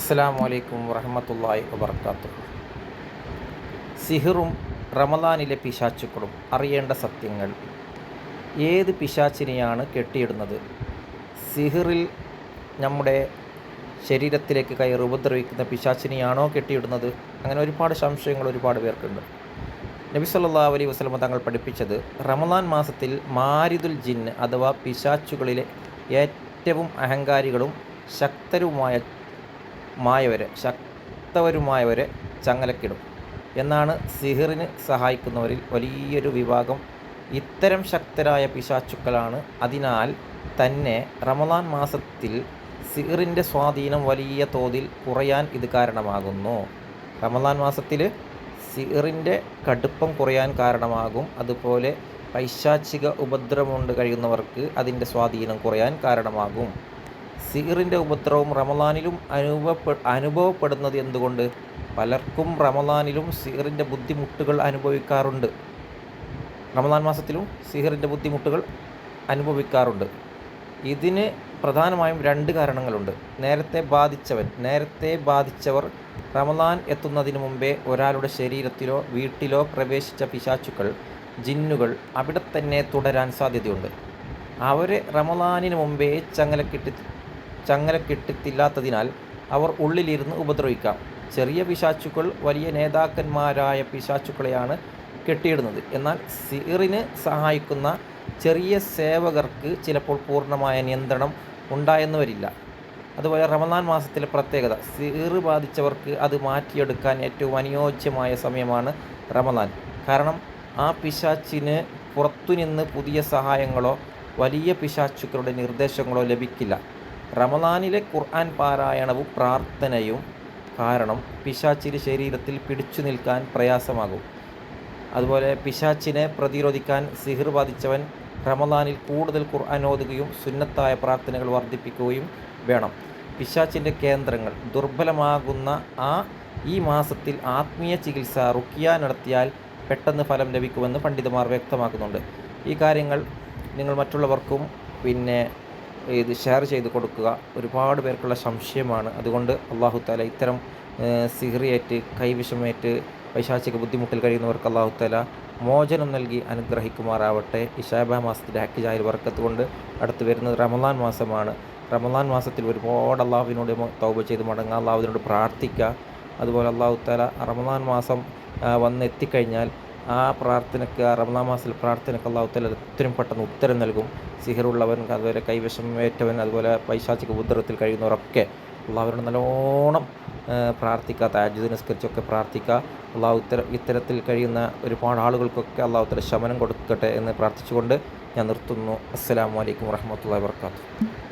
അസ്സാം വറഹമത്തല്ലായി വബർക്കാത്തു സിഹിറും റമദാനിലെ പിശാച്ചുക്കളും അറിയേണ്ട സത്യങ്ങൾ. ഏത് പിശാച്ചിനെയാണ് കെട്ടിയിടുന്നത്? സിഹിറിൽ നമ്മുടെ ശരീരത്തിലേക്ക് കയറി ഉപദ്രവിക്കുന്ന പിശാച്ചിനെയാണോ കെട്ടിയിടുന്നത്? അങ്ങനെ ഒരുപാട് സംശയങ്ങൾ ഒരുപാട് പേർക്കുണ്ട്. നബി സല്ലാ അലൈ വസ്ലമ തങ്ങൾ പഠിപ്പിച്ചത് റമദാൻ മാസത്തിൽ മാരിദുൽ ജിന്ന് അഥവാ പിശാച്ചുകളിലെ ഏറ്റവും അഹങ്കാരികളും ശക്തരുമായ മായവരെ ശക്തവരുമായവരെ ചങ്ങലക്കിടും. എന്നാണ് സിഹിറിന് സഹായിക്കുന്നവരിൽ വലിയൊരു വിഭാഗം ഇത്തരം ശക്തരായ പിശാച്ചുക്കളാണ് അതിനാൽ തന്നെ റമദാൻ മാസത്തിൽ സിഹിറിന്റെ സ്വാധീനം വലിയ തോതിൽ കുറയാൻ ഇത് കാരണമാകുന്നു. റമദാൻ മാസത്തിൽ സിഹിറിന്റെ കടുപ്പം കുറയാൻ കാരണമാകും. അതുപോലെ പൈശാചിക ഉപദ്രവമുണ്ട് കഴിയുന്നവർക്ക് അതിന്റെ സ്വാധീനം കുറയാൻ കാരണമാകും. സിഹിറിന്റെ ഉപദ്രവം റമദാനിലും അനുഭവപ്പെ അനുഭവപ്പെടുന്നത് എന്തുകൊണ്ട്? പലർക്കും റമദാനിലും സീറിന്റെ ബുദ്ധിമുട്ടുകൾ അനുഭവിക്കാറുണ്ട്. റമദാൻ മാസത്തിലും സിഹിറിന്റെ ബുദ്ധിമുട്ടുകൾ അനുഭവിക്കാറുണ്ട്. ഇതിന് പ്രധാനമായും രണ്ട് കാരണങ്ങളുണ്ട്. നേരത്തെ ബാധിച്ചവൻ നേരത്തെ ബാധിച്ചവർ റമദാൻ എത്തുന്നതിന് മുമ്പേ ഒരാളുടെ ശരീരത്തിലോ വീട്ടിലോ പ്രവേശിച്ച പിശാച്ചുക്കൾ ജിന്നുകൾ അവിടെ തന്നെ തുടരാൻ സാധ്യതയുണ്ട്. അവരെ റമദാനിന് മുമ്പേ ചങ്ങലക്കിട്ടി ചങ്ങലക്കിട്ടില്ലാത്തതിനാൽ അവർ ഉള്ളിലിരുന്ന് ഉപദ്രവിക്കാം. ചെറിയ പിശാച്ചുക്കൾ വലിയ നേതാക്കന്മാരായ പിശാച്ചുക്കളെയാണ് കെട്ടിയിടുന്നത്. എന്നാൽ സിറിന് സഹായിക്കുന്ന ചെറിയ സേവകർക്ക് ചിലപ്പോൾ പൂർണമായ നിയന്ത്രണം ഉണ്ടായെന്ന് വരില്ല അതുപോലെ റമദാൻ മാസത്തിലെ പ്രത്യേകത സിറ് ബാധിച്ചവർക്ക് അത് മാറ്റിയെടുക്കാൻ ഏറ്റവും അനുയോജ്യമായ സമയമാണ് റമദാൻ. കാരണം ആ പിശാച്ചിന് പുറത്തുനിന്ന് പുതിയ സഹായങ്ങളോ വലിയ പിശാച്ചുക്കളുടെ നിർദ്ദേശങ്ങളോ ലഭിക്കില്ല. റമദാനിലെ ഖുർആൻ പാരായണവും പ്രാർത്ഥനയും കാരണം പിശാച്ചിന് ശരീരത്തിൽ പിടിച്ചു നിൽക്കാൻ പ്രയാസമാകും. അതുപോലെ പിശാച്ചിനെ പ്രതിരോധിക്കാൻ സിഹിർ ബാധിച്ചവൻ റമദാനിൽ കൂടുതൽ ഖുർആൻ ഓതുകയും സുന്നത്തായ പ്രാർത്ഥനകൾ വർദ്ധിപ്പിക്കുകയും വേണം. പിശാച്ചിന്റെ കേന്ദ്രങ്ങൾ ദുർബലമാകുന്ന ആ ഈ മാസത്തിൽ ആത്മീയ ചികിത്സ റുക്കിയ നടത്തിയാൽ പെട്ടെന്ന് ഫലം ലഭിക്കുമെന്ന് പണ്ഡിതന്മാർ വ്യക്തമാക്കുന്നുണ്ട്. ഈ കാര്യങ്ങൾ നിങ്ങൾ മറ്റുള്ളവർക്കും പിന്നെ ഇത് ഷെയർ ചെയ്ത് കൊടുക്കുക. ഒരുപാട് പേർക്കുള്ള സംശയമാണ്. അതുകൊണ്ട് അള്ളാഹു താല ഇത്തരം സിഹറിയേറ്റ് കൈവിഷമേറ്റ് പൈശാചിക ബുദ്ധിമുട്ടിൽ കഴിയുന്നവർക്ക് അള്ളാഹു താല മോചനം നൽകി അനുഗ്രഹിക്കുമാറാവട്ടെ. ഇഷാബ മാസത്തിന്റെ ഹക്കിജായിൽ വർക്കത്ത് കൊണ്ട് അടുത്ത് വരുന്നത് റമദാൻ മാസമാണ്. റമദാൻ മാസത്തിൽ ഒരുപാട് അള്ളാഹുവിനോട് തൗബ ചെയ്ത് മടങ്ങുക അള്ളാഹുവിനോട് പ്രാർത്ഥിക്കുക. അതുപോലെ അള്ളാഹു താല റമദാൻ മാസം വന്ന് എത്തിക്കഴിഞ്ഞാൽ ആ പ്രാർത്ഥനയ്ക്ക് ആ റമദാ മാസത്തിൽ പ്രാർത്ഥനയ്ക്ക് അള്ളാഹു താല എത്രയും പെട്ടെന്ന് ഉത്തരം നൽകും. സിഹറുള്ളവൻ അതുപോലെ കൈവശം ഏറ്റവൻ അതുപോലെ പൈശാചിക ഉദ്രത്തിൽ കഴിയുന്നവരൊക്കെ അള്ളാഹുവിനോട് നല്ലോണം പ്രാർത്ഥിക്കുക താജുദ് നിസ്കരിച്ചൊക്കെ പ്രാർത്ഥിക്കുക. അള്ളാഹു ഇത്തര ഇത്തരത്തിൽ കഴിയുന്ന ഒരുപാട് ആളുകൾക്കൊക്കെ അള്ളാഹുത്തര ശമനം കൊടുക്കട്ടെ എന്ന് പ്രാർത്ഥിച്ചുകൊണ്ട് ഞാൻ നിർത്തുന്നു. അസ്സാം വലൈക്കും വർഹമത്തല്ലാ വർക്കാത്തു